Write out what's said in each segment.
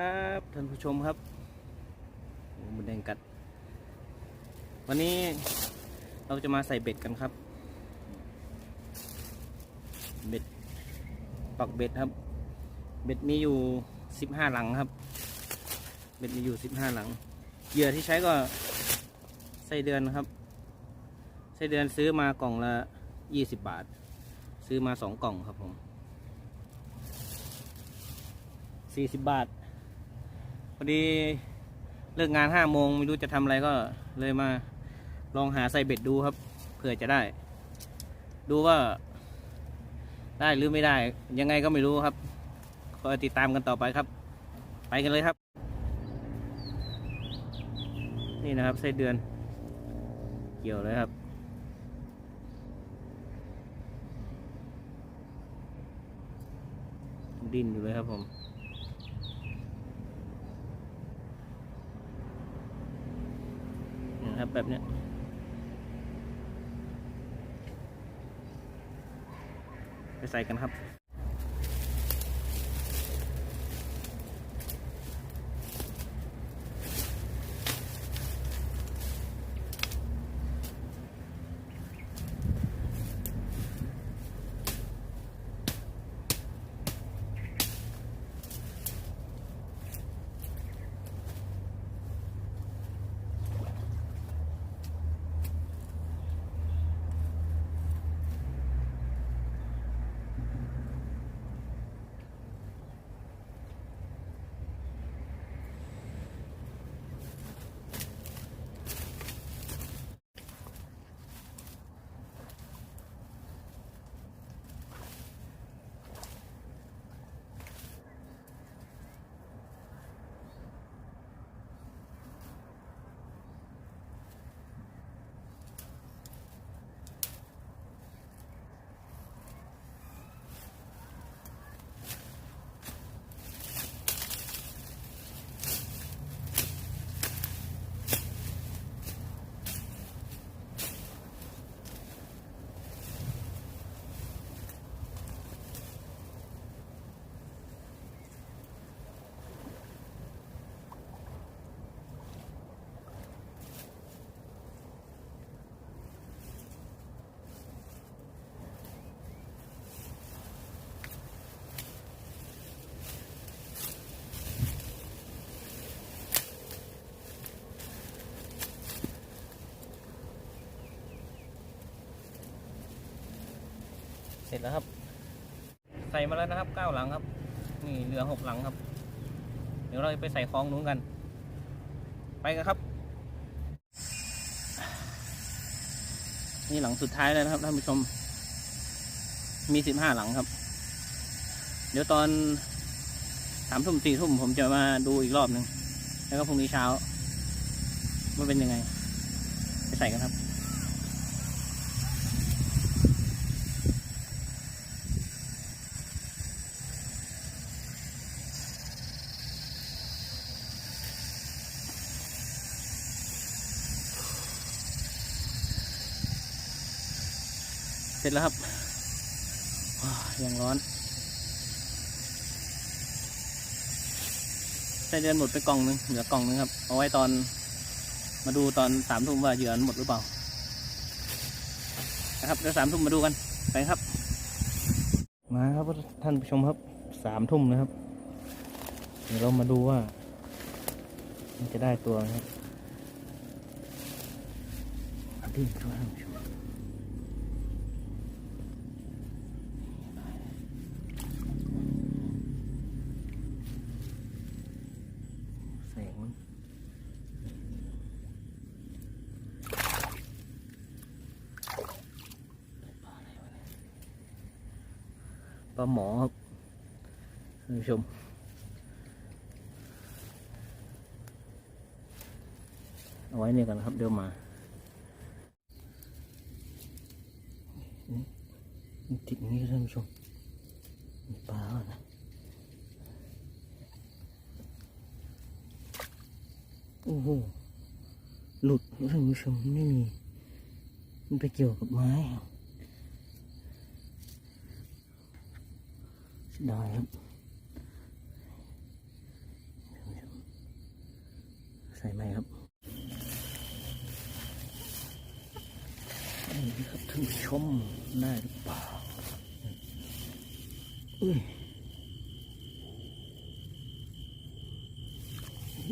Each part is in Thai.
ครับท่านผู้ชมครับมันแดงกัด วันนี้เราจะมาใส่เบ็ดกันครับ เบ็ดปักเบ็ดครับ เบ็ดมีอยู่สิบห้าหลังครับ เบ็ดมีอยู่สิบห้าหลัง เหยื่อที่ใช้ก็ไส้เดือนครับไส้เดือนซื้อมากล่องละยี่สิบบาท ซื้อมาสองกล่องครับผมสี่สิบบาท พอดีเลิกงานห้าโมงไม่รู้จะทำอะไรก็เลยมาลองหาใส่เบ็ดดูครับเผื่อจะได้ ดูว่า ได้หรือไม่ได้ ยังไงก็ไม่รู้ครับคอยติดตามกันต่อไปครับ ไปกันเลยครับ นี่นะครับไส้เดือน เกี่ยวเลยครับดิ้นอยู่เลยครับผม นะครับ แบบเนี้ยไปใส่กันครับ เสร็จแล้วครับ ใส่มาแล้วนะครับเก้าหลังครับ นี่เหลือหกหลังครับ เดี๋ยวเราไปใส่คล้องนู้นกัน ไปกันครับ นี่หลังสุดท้ายแล้วนะครับท่านผู้ชม มีสิบห้าหลังครับ เดี๋ยวตอนสามทุ่มสี่ทุ่มผมจะมาดูอีกรอบหนึ่งแล้วก็พรุ่งนี้เช้าว่าเป็นยังไง ไปใส่กันครับ ร็จแล้วครับยังร้อนไส้เดือนหมดไปกล่องหนึงเหลือกล่องหนึงครับ เอาไว้ตอนมาดูตอนสามทุ่มว่าเหยื่อหมดหรือเปล่า นะครับเดี๋ยวสามทุ่มมาดูกันไปครับ มาครับท่านผู้ชมครับสามทุ่มนะครับ เดี๋ยวเรามาดูว่า มันจะได้ตัวไหมครับเอาดิ้นครับท่านผู้ชม แสงมันป ลาหมอครับท่านผู้ชมเอาไว้เนี่ยกันนครับเดี๋ยวมาติดงนี้ครับท่านผู้ชมมีปลาแล้วนะโอ้โหหลุดท่านผู้ชมไม่มีมันไปเกี่ยวกับไม้ครับ ได้ครับ ใส่ไหมครับนี่ครับท่านผู้ชมได้หรือเปล่าอุ้ย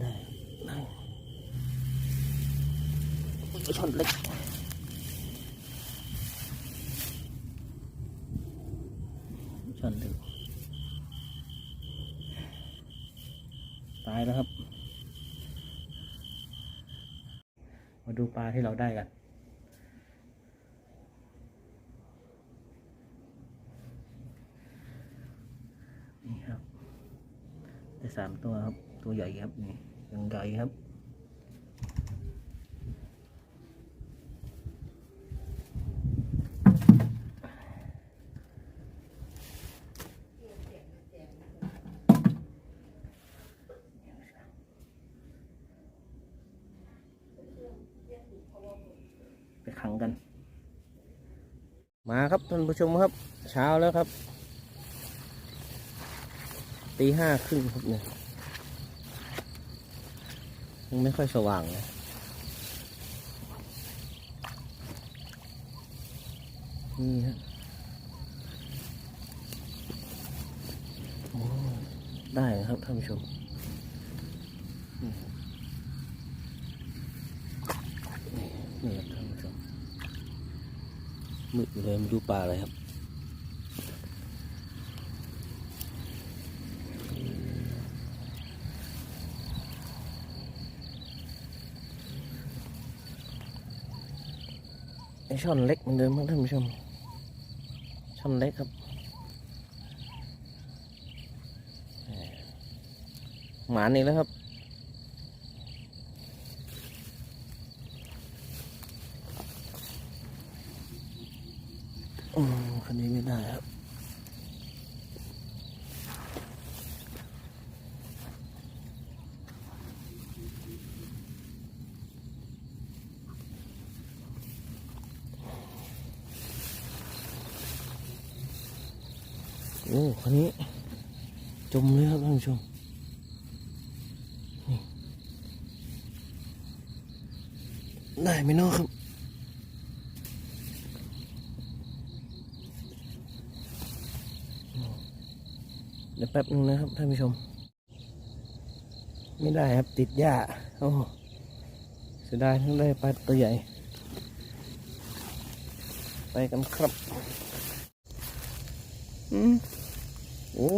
ได้ได้ชนเล็ก นี่ครับได้สามตัวครับ ตัวใหญ่ครับนี่ยังใหญ่ครับไปขังกัน มาครับท่านผู้ชมครับ เช้าแล้วครับ ตีห้าครึ่งครับเนี่ยยังไม่ค่อยสว่างเลยนี่ฮะโอ้ได้ครับท่านผู้ชมนี่นี่ครับท่านผู้ชมมืดเลยมาดูปลาอะไรครับ ช่อนเล็กเหมือนเดิมครับท่านผู้ชม ช่อนเล็กครับหมานี่แล้วครับ อืมคนนี้ไม่ได้ครับ โอ้คันนี้ จมเลยครับท่านผู้ชมได้ไหมเนาะครับ เดี๋ยวแป๊บนึงนะครับท่านผู้ชม ไม่ได้ครับติดหญ้าโอ้เสียดายทั้งได้ปลาตัวใหญ่ ไปกันครับ อืมโอ้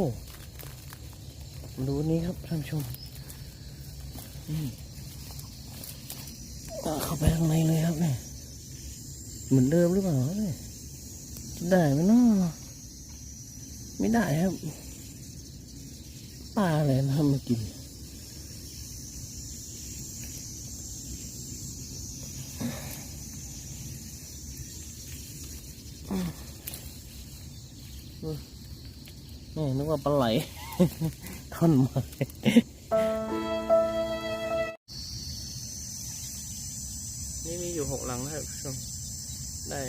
มาดูนี้ครับท่านชมนี่เข้าไปข้างในเลยครับเนี่ยเหมือนเดิมหรือเปล่าเนี่ยได้ไหมเนาะไม่ได้ครับปลาอะไรนะมากิน นึกว่าปลาไหลท่อนไม้นี่มีอยู่หกหลังนะครับผู้ชมได้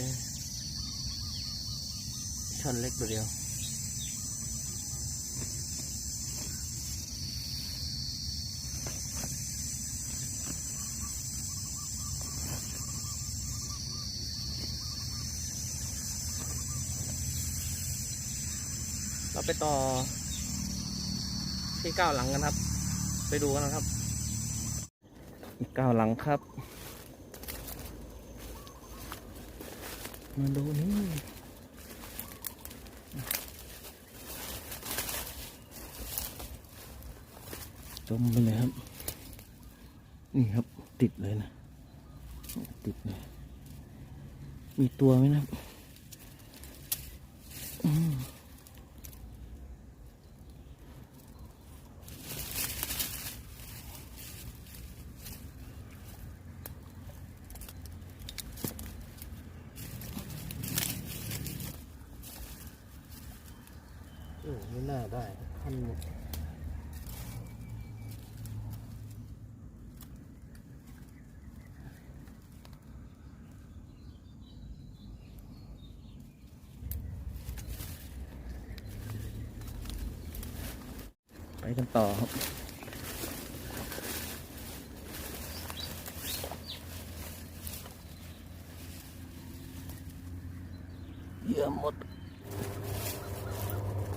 ท่อนเล็กตัวเดียว เราไปต่อ ที่เก้าหลังกันครับ ไปดูกันนะครับอีกเก้าหลังครับ มาดูนี่จมไปเลยครับ นี่ครับติดเลยนะ ติดเลย มีตัวไหมนะครับ เออไม่น่าได้ท่านหมดไปกันต่อครับเยอะหมด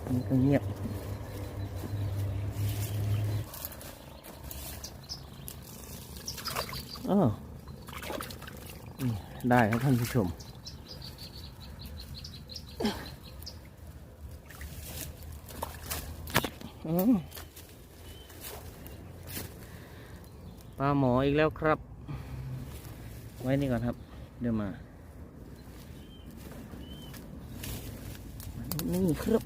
มันก็เงียบออได้ครับท่านผู้ชม ปลาหมออีกแล้วครับ ไว้นี่ก่อนครับ เดี๋ยวมา นี่ครับ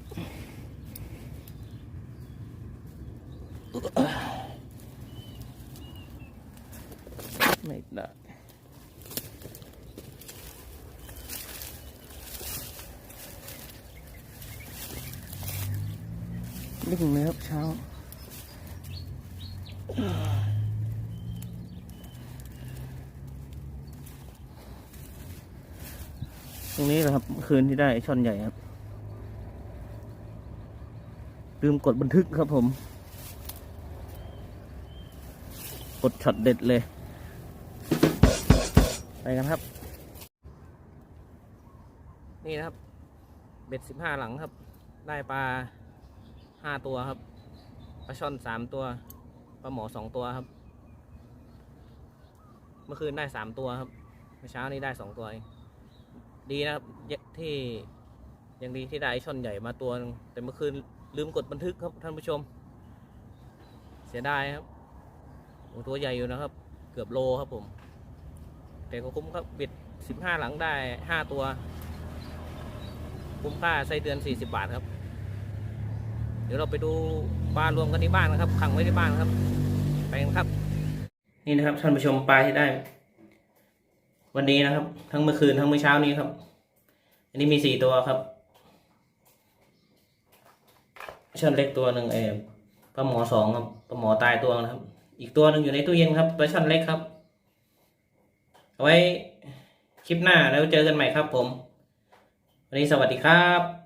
ดึงเลยครับเช้า ตรงนี้แหละครับคืนที่ได้ช่อนใหญ่ครับ ลืมกดบันทึกครับผม กดช็อตเด็ดเลย ไปกันครับ นี่นะครับ เบ็ดสิบห้าหลังครับ ได้ปลา ห้าตัวครับปลาช่อนสามตัวปลาหมอสองตัวครับ เมื่อคืนได้สามตัวครับเมื่อเช้านี้ได้สองตัวเองดีนะครับที่ยังดีที่ได้ช่อนใหญ่มาตัวนึงแต่เมื่อคืนลืมกดบันทึกครับท่านผู้ชม เสียดายครับโอ้ตัวใหญ่อยู่นะครับ เกือบโลครับผม แต่ก็คุ้มครับบิดสิบห้าหลังได้ห้าตัว คุ้มค่าไส้เดือนสี่สิบบาทครับ ดี๋ยวเราไปดูปลารวมกันที่บ้านนะครับ ขังไว้ที่บ้านครับ ไปกันครับ นี่นะครับท่านผู้ชมปลาที่ได้ วันนี้นะครับ ทั้งเมื่อคืนทั้งเมื่อเช้านี้ครับ อันนี้มีสี่ตัวครับเชิญเล็กตัวหนึ่งเออปลาหมอสองครับปลาหมอตายตัวนะครับ อีกตัวหนึ่งอยู่ในตู้เย็นครับปลาช่อนเล็กครับ เอาไว้คลิปหน้าแล้วเจอกันใหม่ครับผม วันนี้สวัสดีครับ